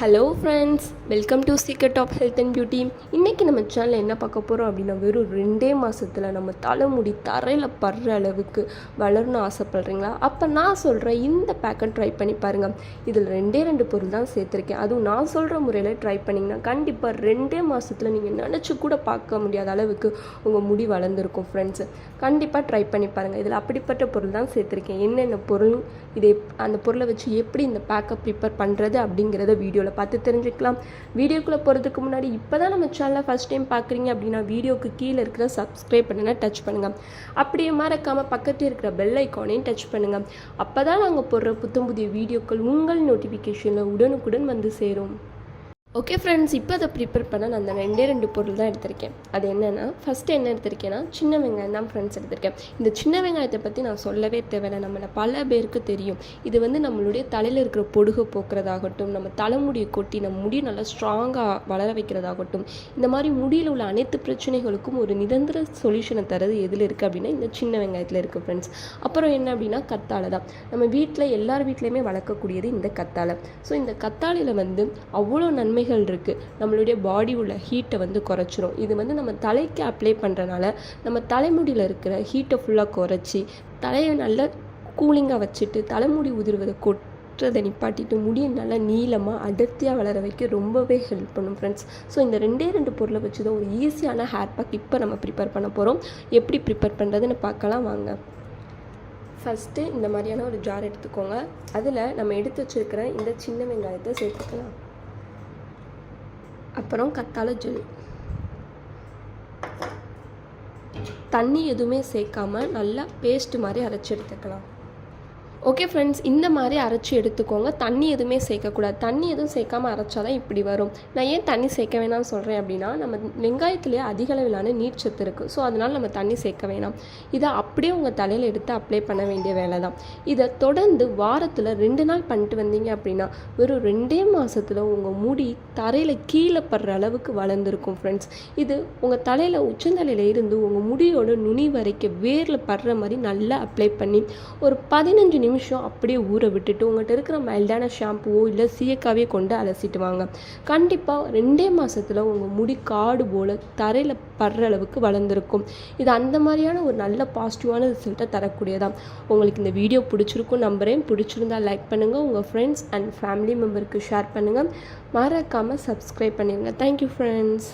Hello friends welcome to secret of health and beauty இன்றைக்கி நம்ம சேனலில் என்ன பார்க்க போகிறோம் அப்படின்னா வெறும் ரெண்டே மாதத்தில் நம்ம தலைமுடி தரையில் படுற அளவுக்கு வளரணும்னு ஆசைப்பட்றீங்களா? அப்போ நான் சொல்கிறேன் இந்த பேக்கை ட்ரை பண்ணி பாருங்கள் இதில் ரெண்டே ரெண்டு பொருள் தான் சேர்த்துருக்கேன். அதுவும் நான் சொல்கிற முறையில் ட்ரை பண்ணிங்கன்னா கண்டிப்பாக ரெண்டே மாதத்தில் நீங்கள் நினச்சி கூட பார்க்க முடியாத அளவுக்கு உங்கள் முடி வளர்ந்துருக்கும் ஃப்ரெண்ட்ஸு கண்டிப்பாக ட்ரை பண்ணி பாருங்கள் இதில் அப்படிப்பட்ட பொருள் தான் சேர்த்துருக்கேன். என்னென்ன பொருள் இதை அந்த பொருளை வச்சு எப்படி இந்த பேக்கை ப்ரிப்பேர் பண்ணுறது அப்படிங்கிறத வீடியோவில் பார்த்து தெரிஞ்சுக்கலாம். வீடியோக்குள்ளே போகிறதுக்கு முன்னாடி இப்போ தான் நம்ம சேனலை ஃபஸ்ட் டைம் பார்க்குறீங்க அப்படின்னா வீடியோக்கு கீழே இருக்கிற சப்ஸ்கிரைப் பண்ணுன்னா டச் பண்ணுங்கள் அப்படியே மறக்காமல் பக்கத்தில் இருக்கிற பெல் ஐக்கானையும் டச் பண்ணுங்கள் அப்போ தான் நாங்கள் போடுற புத்தம் புதிய வீடியோக்கள் உங்கள் நோட்டிஃபிகேஷனில் உடனுக்குடன் வந்து சேரும். ஓகே ஃப்ரெண்ட்ஸ் இப்போ அதை ப்ரிப்பேர் பண்ண நான் அந்த ரெண்டே ரெண்டு பொருள் தான் எடுத்திருக்கேன். அது என்னென்னா ஃபஸ்ட்டு என்ன எடுத்திருக்கேன்னா சின்ன வெங்காயம் தான் ஃப்ரெண்ட்ஸ் எடுத்திருக்கேன். இந்த சின்ன வெங்காயத்தை பற்றி நான் சொல்லவே தேவையில்லை. நம்மளை பல பேருக்கு தெரியும். இது வந்து நம்மளுடைய தலையில் இருக்கிற பொடுகு போக்குறதாகட்டும் நம்ம தலைமுடியை கொட்டி நம்ம முடி நல்லா ஸ்ட்ராங்காக வளர வைக்கிறதாகட்டும் இந்த மாதிரி முடியில் உள்ள அனைத்து பிரச்சனைகளுக்கும் ஒரு நிரந்தர சொல்யூஷனை தரது எதில் இருக்குது அப்படின்னா இந்த சின்ன வெங்காயத்தில் இருக்குது ஃப்ரெண்ட்ஸ் அப்புறம் என்ன அப்படின்னா கத்தாழை தான். நம்ம வீட்டில் எல்லார் வீட்லேயுமே வளர்க்கக்கூடியது இந்த கத்தாழை. ஸோ இந்த கத்தாழையில் வந்து அவ்வளோ நன்மை நன்மைகள் இருக்குது நம்மளுடைய பாடி உள்ள ஹீட்டை வந்து குறைச்சிரும். இது வந்து நம்ம தலைக்கு அப்ளை பண்ணுறனால நம்ம தலைமுடியில் இருக்கிற ஹீட்டை ஃபுல்லாக குறைச்சி தலையை நல்லா கூலிங்காக வச்சுட்டு தலைமுடி உதிர்வதை கொட்டுறதை நிப்பாட்டிட்டு முடியை நல்லா நீளமாக அடர்த்தியாக வளர வைக்க ரொம்பவே ஹெல்ப் பண்ணும் ஃப்ரெண்ட்ஸ் ஸோ இந்த ரெண்டே ரெண்டு பொருளை வச்சு தான் ஒரு ஈஸியான ஹேர் பேக் இப்போ நம்ம ப்ரிப்பேர் பண்ண போகிறோம் எப்படி ப்ரிப்பேர் பண்ணுறதுன்னு பார்க்கலாம் வாங்க. ஃபஸ்ட்டு இந்த மாதிரியான ஒரு ஜார் எடுத்துக்கோங்க. அதில் நம்ம எடுத்து வச்சுருக்கிற இந்த சின்ன வெங்காயத்தை சேர்த்துக்கலாம். அப்புறம் கத்தாழை ஜெல். தண்ணி எதுவுமே சேர்க்காம நல்லா பேஸ்ட் மாதிரி அரைச்சி எடுத்துக்கலாம். ஓகே ஃப்ரெண்ட்ஸ் இந்த மாதிரி அரைச்சி எடுத்துக்கோங்க. தண்ணி எதுவுமே சேர்க்கக்கூடாது. தண்ணி எதுவும் சேர்க்காம அரைச்சாதான் இப்படி வரும். நான் ஏன் தண்ணி சேர்க்க வேணாம்னு சொல்கிறேன் அப்படின்னா நம்ம வெங்காயத்துலேயே அதிக அளவிலான நீர் சத்து இருக்குது ஸோ அதனால் நம்ம தண்ணி சேர்க்க வேணாம். இதை அப்படியே உங்கள் தலையில் எடுத்து அப்ளை பண்ண வேண்டிய வேலை தான் இதை தொடர்ந்து வாரத்தில் ரெண்டு நாள் பண்ணிட்டு வந்தீங்க அப்படின்னா வெறும் ரெண்டே மாதத்தில் உங்கள் முடி தரையில் கீழே படுற அளவுக்கு வளர்ந்துருக்கும் ஃப்ரெண்ட்ஸ் இது உங்கள் தலையில் உச்சந்தலையில் இருந்து உங்கள் முடியோட நுனி வரைக்கும் வேரில் படுற மாதிரி நல்லா அப்ளை பண்ணி ஒரு பதினஞ்சு நிமிஷம் அப்படியே ஊற விட்டுட்டு உங்கள்கிட்ட இருக்கிற மைல்டான ஷாம்புவோ இல்லை சீயக்காவே கொண்டு அலசிட்டு வாங்க. கண்டிப்பாக ரெண்டே மாதத்தில் உங்கள் முடி காடு போல் தரையில் படுற அளவுக்கு வளர்ந்துருக்கும். இது அந்த மாதிரியான ஒரு நல்ல பாசிட்டிவான ரிசல்ட்டை தரக்கூடியதான் உங்களுக்கு இந்த வீடியோ பிடிச்சிருக்கும் நம்புகிறேன் பிடிச்சிருந்தா லைக் பண்ணுங்கள் உங்கள் ஃப்ரெண்ட்ஸ் அண்ட் ஃபேமிலி மெம்பருக்கு ஷேர் பண்ணுங்கள் மறக்காமல் சப்ஸ்கிரைப் பண்ணிடுங்க தேங்க்யூ ஃப்ரெண்ட்ஸ்